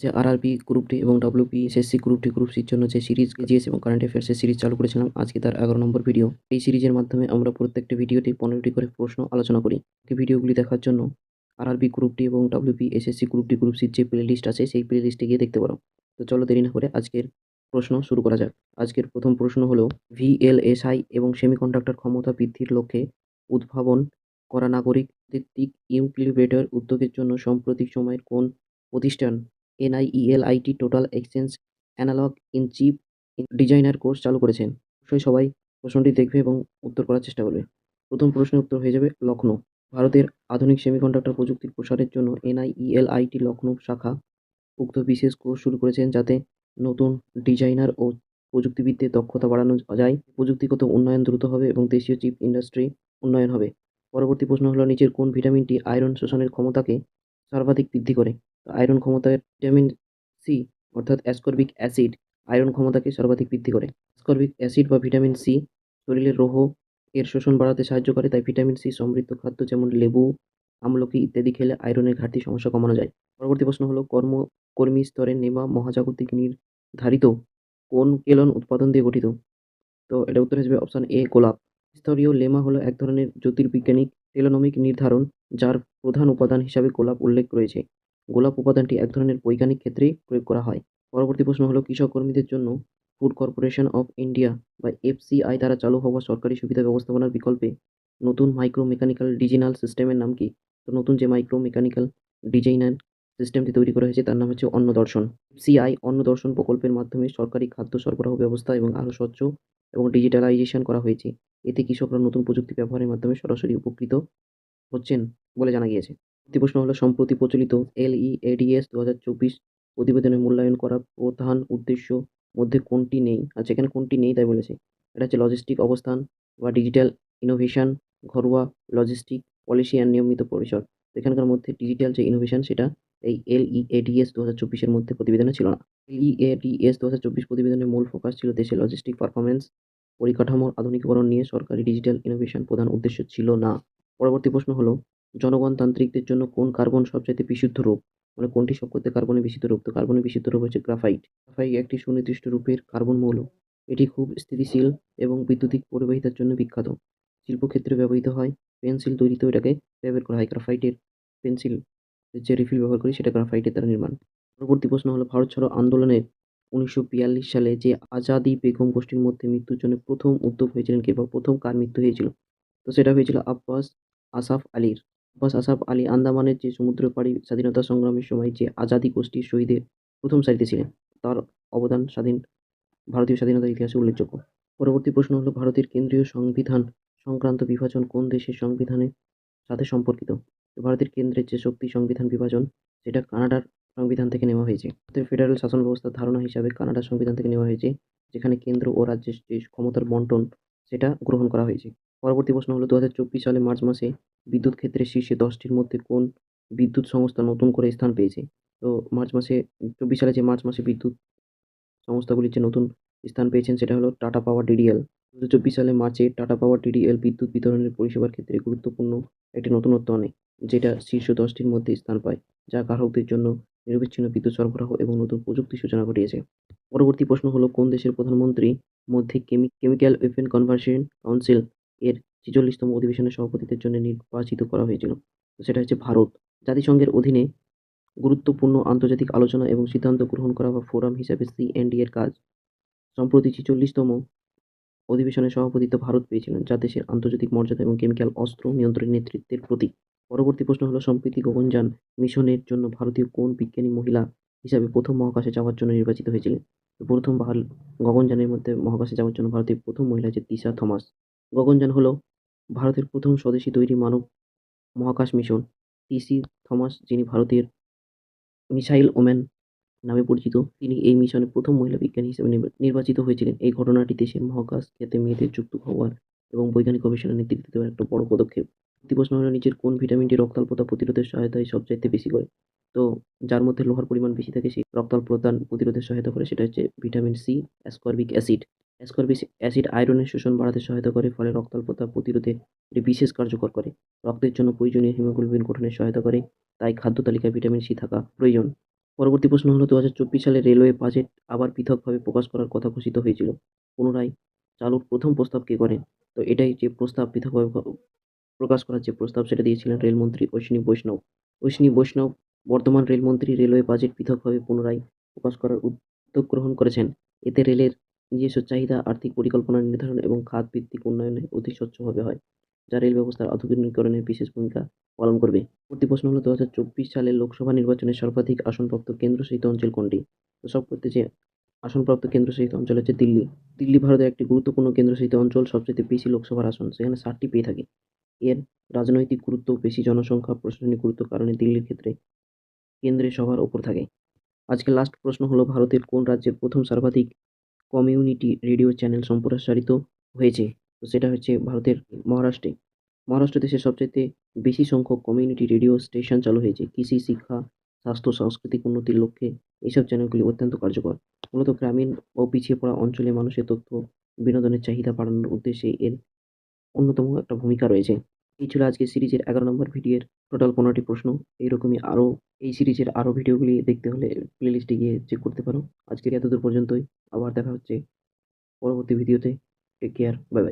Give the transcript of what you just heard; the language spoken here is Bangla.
যে আরআরবি গ্রুপ ডি এবং WP SSC group D group সির জন্য যে সিরিজ জিএস এবং কারেন্ট অ্যাফেয়ার্সের সিরিজ চালু করেছিলাম, আজকে তার এগারো নম্বর ভিডিও এই সিরিজের মাধ্যমে আমরা প্রত্যেকটি ভিডিওতে পনেরোটি করে প্রশ্ন আলোচনা করি। এই ভিডিওগুলি দেখার জন্য আরআরবি গ্রুপ ডি এবং WP SSC group D group সির যে প্লে লিস্ট আছে, সেই প্লে লিস্টে গিয়ে দেখতে পারো। তো চলো দেরি না করে আজকের প্রশ্ন শুরু করা যাক। আজকের প্রথম প্রশ্ন হলো ভিএলএসআই এবং সেমিকন্ডাক্টর ক্ষমতা বৃদ্ধির লক্ষ্যে উদ্ভাবন করা নাগরিক ভিত্তিক ইনকিউবেটর উদ্যোগের জন্য সাম্প্রতিক সময়ের কোন প্রতিষ্ঠান NIELIT total exchange analog in chip designer course চালু করেছেন। অবশ্যই সবাই প্রশ্নটি দেখবে এবং উত্তর করার চেষ্টা করবে। প্রথম প্রশ্নের উত্তর হয়ে যাবে লখনৌ ভারতের আধুনিক সেমিকন্ডাক্টর প্রযুক্তির প্রসারের জন্য এনআইইএলআইটি লখনৌ শাখা উক্ত বিশেষ কোর্স শুরু করেছেন যাতে নতুন ডিজাইনার ও প্রযুক্তিবিদদের দক্ষতা বাড়ানো যায়। প্রযুক্তিগত উন্নয়ন দ্রুত হবে এবং দেশীয় চিপ ইন্ডাস্ট্রি উন্নয়ন হবে। পরবর্তী প্রশ্ন হলো, নিচের কোন ভিটামিনটি আয়রন শোষণের ক্ষমতাকে সর্বাধিক বৃদ্ধি করে? আয়রন ক্ষমতার ভিটামিন সি অর্থাৎ অ্যাসকর্বিক অ্যাসিড আয়রন ক্ষমতাকে সর্বাধিক বৃদ্ধি করে। অ্যাসকর্বিক অ্যাসিড বা ভিটামিন সি শরীরের রোহ এর শোষণ বাড়াতে সাহায্য করে, তাই ভিটামিন সি সমৃদ্ধ খাদ্য যেমন লেবু, আমলকি ইত্যাদি খেলে আয়রনের ঘাটতি সমস্যা কমানো যায়। পরবর্তী প্রশ্ন হলো কর্ম কর্মী স্তরে নেমা মহাজাগতিক নির্ধারিত কোন কেলন উৎপাদন দিয়ে গঠিত? তো এটা উত্তর হিসেবে অপশান এ গোলাপ। স্তরীয় লেমা হলো এক ধরনের জ্যোতির্বিজ্ঞানিক টেলোনমিক নির্ধারণ, যার প্রধান উপাদান হিসাবে গোলাপ উল্লেখ রয়েছে। গোলাপ উপাদানটি এক ধরনের বৈজ্ঞানিক ক্ষেত্রেই প্রয়োগ করা হয়। পরবর্তী প্রশ্ন হলো, কৃষক কর্মীদের জন্য ফুড কর্পোরেশন অফ ইন্ডিয়া বা এফসিআই দ্বারা চালু হওয়া সরকারি সুবিধা ব্যবস্থাপনার বিকল্পে নতুন মাইক্রো মেকানিক্যাল ডিজিনাল সিস্টেমের নাম কি? তো নতুন যে মাইক্রো মেকানিক্যাল ডিজাইনার সিস্টেমটি তৈরি করা হয়েছে, তার নাম হচ্ছে অন্ন দর্শন সিআই অন্ন দর্শন প্রকল্পের মাধ্যমে সরকারি খাদ্য সরবরাহ ব্যবস্থা এবং আরও স্বচ্ছ এবং ডিজিটালাইজেশন করা হয়েছে। এতে কৃষকরা নতুন প্রযুক্তি ব্যবহারের মাধ্যমে সরাসরি উপকৃত হচ্ছেন বলে জানা গিয়েছে। দ্বিতীয় প্রশ্ন হলো সম্প্রতি প্রচলিত এলইএডিএস দু হাজার চব্বিশ প্রতিবেদনে মূল্যায়ন করার প্রধান উদ্দেশ্য মধ্যে কোনটি নেই? আচ্ছা এখানে কোনটি নেই তাই বলেছে। এটা হচ্ছে লজিস্টিক অবস্থান বা ডিজিটাল ইনোভেশন ঘরোয়া লজিস্টিক পলিসি অ্যান্ড নিয়মিত পরিসর। এখানকার মধ্যে ডিজিটাল যে ইনোভেশন সেটা এই এলইএডিএস দু হাজার চব্বিশের মধ্যে প্রতিবেদনে ছিল না। এলইএডিএস দু হাজার চব্বিশ প্রতিবেদনের মূল ফোকাস ছিল দেশের লজিস্টিক পারফরমেন্স পরিকাঠামোর আধুনিকীকরণ নিয়ে সরকারি ডিজিটাল ইনোভেশন প্রধান উদ্দেশ্য ছিল না। পরবর্তী প্রশ্ন হলো জনগণতান্ত্রিকদের জন্য কোন কার্বন সবচাইতে বিশুদ্ধ রূপ? মানে কোনটি সবকথে কার্বনে বিশুদ্ধ রূপ? তো কার্বনে বিশুদ্ধ রূপ হচ্ছে গ্রাফাইট। গ্রাফাইট একটি সুনির্দিষ্ট রূপের কার্বন মৌল। এটি খুব স্থিতিশীল এবং বৈদ্যুতিক পরিবাহিতার জন্য বিখ্যাত। শিল্পক্ষেত্রে ব্যবহৃত হয়। পেন্সিল তৈরিতেও এটাকে ব্যবহার করা হয়। গ্রাফাইটের পেন্সিল, যে রিফিল ব্যবহার করি সেটা গ্রাফাইটের দ্বারা নির্মাণ। পরবর্তী প্রশ্ন হলো, ভারত ছাড়ো আন্দোলনের উনিশশো বিয়াল্লিশ সালে যে আজাদি বেগম গোষ্ঠীর মধ্যে মৃত্যুর জন্য প্রথম উদ্যোগ হয়েছিলেন কে বা প্রথম কার মৃত্যু হয়েছিল? তো সেটা হয়েছিল আব্বাস আসাফ আলীর। আব্বাস আসাফ আলী আন্দামানের যে সমুদ্র পাড়ি স্বাধীনতা সংগ্রামের সময় যে আজাদি গোষ্ঠীর শহীদের প্রথম সারিতে ছিলেন, তার অবদান স্বাধীন ভারতীয় স্বাধীনতার ইতিহাসে উল্লেখযোগ্য। পরবর্তী প্রশ্ন হলো, ভারতের কেন্দ্রীয় সংবিধান সংক্রান্ত বিভাজন কোন দেশের সংবিধানের সাথে সম্পর্কিত? ভারতের কেন্দ্রের যে শক্তি সংবিধান বিভাজন, সেটা কানাডার সংবিধান থেকে নেওয়া হয়েছে। ভারতের ফেডারেল শাসন ব্যবস্থার ধারণা হিসাবে কানাডার সংবিধান থেকে নেওয়া হয়েছে, যেখানে কেন্দ্র ও রাজ্যের যে ক্ষমতার বন্টন, সেটা গ্রহণ করা হয়েছে। পরবর্তী প্রশ্ন হলো দু হাজার চব্বিশ সালে মার্চ মাসে বিদ্যুৎ ক্ষেত্রের শীর্ষে দশটির মধ্যে কোন বিদ্যুৎ সংস্থা নতুন করে স্থান পেয়েছে? তো মার্চ মাসে, চব্বিশ সালে যে মার্চ মাসে বিদ্যুৎ সংস্থাগুলির যে নতুন স্থান পেয়েছেন, সেটা হলো টাটা পাওয়ার ডিডিএল। দু চব্বিশ সালে মার্চে টাটা পাওয়ার ডিডিএল বিদ্যুৎ বিতরণের পরিষেবার ক্ষেত্রে গুরুত্বপূর্ণ একটি নতুনত্ব আনে, যেটা শীর্ষ দশটির মধ্যে স্থান পায়, যা গ্রাহকদের জন্য নিরবিচ্ছিন্ন বিদ্যুৎ সরবরাহ এবং নতুন প্রযুক্তি সূচনা ঘটিয়েছে। পরবর্তী প্রশ্ন হলো, কোন দেশের প্রধানমন্ত্রী মধ্যে কেমি, কেমিক্যাল ওয়েপেন কনভার্সন কাউন্সিল এর ছেচল্লিশতম অধিবেশনের সভাপতিত্বের জন্য নির্বাচিত করা হয়েছিল। তো সেটা হচ্ছে ভারত। জাতিসংঘের অধীনে গুরুত্বপূর্ণ আন্তর্জাতিক আলোচনা এবং সিদ্ধান্ত গ্রহণ করা বা ফোরাম হিসাবে সিএনডি এর কাজ। সম্প্রতি ছেচল্লিশতম অধিবেশনের সভাপতিত্ব ভারত পেয়েছিলেন, যা দেশের আন্তর্জাতিক মর্যাদা এবং কেমিক্যাল অস্ত্র নিয়ন্ত্রণের নেতৃত্বের প্রতীক। পরবর্তী প্রশ্ন হলো, সম্প্রীতি গগনযান মিশনের জন্য ভারতীয় কোন বিজ্ঞানী মহিলা হিসাবে প্রথম মহাকাশে যাওয়ার জন্য নির্বাচিত হয়েছিলেন? প্রথম গগনযানের মধ্যে মহাকাশে যাওয়ার জন্য ভারতের প্রথম মহিলা হচ্ছে তিশা থমাস। গগনযান হলো ভারতের প্রথম স্বদেশী তৈরি মানব মহাকাশ মিশন টিসি থমাস, যিনি ভারতের মিসাইল ওম্যান নামে পরিচিত। তিনি এই মিশনে প্রথম মহিলা বিজ্ঞানী হিসেবে নির্বাচিত হয়েছিলেন। এই ঘটনাটি দেশের মহাকাশ ক্ষেত্রে মেয়েদের যুক্ত হওয়ার এবং বৈজ্ঞানিক গবেষণার নেতৃত্ব দেওয়ার একটা বড় পদক্ষেপ। প্রশ্ন হলো, নিচের কোন ভিটামিনটি রক্তাল্পতা প্রতিরোধের সহায়তায় সবচাইতে বেশি করে? তো যার মধ্যে লোহার পরিমাণ বেশি থাকে, সেই রক্তাল্পতা প্রতিরোধের সহায়তা করে, সেটা হচ্ছে vitamin C, ascorbic acid. Ascorbic acid আয়রনের শোষণ বাড়াতে সহায়তা করে, ফলে রক্তাল্পতা প্রতিরোধে এটি বিশেষ কার্যকর করে। রক্তের জন্য প্রয়োজনীয় হিমোগ্লোবিন গঠনে সহায়তা করে, তাই খাদ্য তালিকায় ভিটামিন সি থাকা প্রয়োজন। পরবর্তী প্রশ্ন হলো দু হাজার চব্বিশ সালে রেলওয়ে বাজেট আবার পৃথকভাবে প্রকাশ করার কথা ঘোষিত হয়েছিল। পুনরায় চালুর প্রথম প্রস্তাব কে করেন? তো এটাই যে প্রস্তাব, পৃথকভাবে প্রকাশ করার যে প্রস্তাব, সেটা দিয়েছিলেন রেলমন্ত্রী অশ্বিনী বৈষ্ণব। অশ্বিনী বৈষ্ণব, বর্তমান রেলমন্ত্রী রেলওয়ে বাজেট পৃথকভাবে পুনরায় প্রকাশ করার উদ্যোগ গ্রহণ করেছেন। এতে রেলের নিজস্ব চাহিদা আর্থিক পরিকল্পনা নির্ধারণ এবং খাত ভিত্তিক উন্নয়নে অতি স্বচ্ছভাবে হয়, যা রেল ব্যবস্থার আধুনিকীকরণে বিশেষ ভূমিকা পালন করবে। পরবর্তী প্রশ্ন হলো দু হাজার চব্বিশ সালের লোকসভা নির্বাচনে সর্বাধিক আসনপ্রাপ্ত কেন্দ্রশাসিত অঞ্চল কোনটি? তো সব করতে যে আসনপ্রাপ্ত কেন্দ্রশাসিত অঞ্চল হচ্ছে দিল্লি। দিল্লি ভারতের একটি গুরুত্বপূর্ণ কেন্দ্রশাসিত অঞ্চল সবচেয়ে বেশি লোকসভার আসন। সেখানে ষাটটি পেয়ে থাকে। এর রাজনৈতিক গুরুত্ব বেশি জনসংখ্যা প্রশাসনিক গুরুত্ব কারণে দিল্লির ক্ষেত্রে কেন্দ্রে সবার ওপর থাকে। আজকে লাস্ট প্রশ্ন হলো, ভারতের কোন রাজ্যে প্রথম সর্বাধিক কমিউনিটি রেডিও চ্যানেল সম্প্রসারিত হয়েছে। তো সেটা হচ্ছে ভারতের মহারাষ্ট্রে। মহারাষ্ট্র দেশের সবচেয়ে বেশি সংখ্যক কমিউনিটি রেডিও স্টেশন চালু হয়েছে। কৃষি, শিক্ষা, স্বাস্থ্য, সাংস্কৃতিক উন্নতির লক্ষ্যে এইসব চ্যানেলগুলি অত্যন্ত কার্যকর। মূলত গ্রামীণ ও পিছিয়ে পড়া অঞ্চলে মানুষের তথ্য, বিনোদনের চাহিদা বাড়ানোর উদ্দেশ্যে এর অন্যতম একটা ভূমিকা রয়েছে। এই ছিল আজকে সিরিজের এগারো নম্বর ভিডিওর টোটাল পনেরোটি প্রশ্ন। এইরকমই আরও এই সিরিজের আরও ভিডিওগুলি দেখতে হলে প্লেলিস্টে গিয়ে চেক করতে পারো। আজকের এতদূর পর্যন্তই। আবার দেখা হচ্ছে পরবর্তী ভিডিওতে। Take care bye bye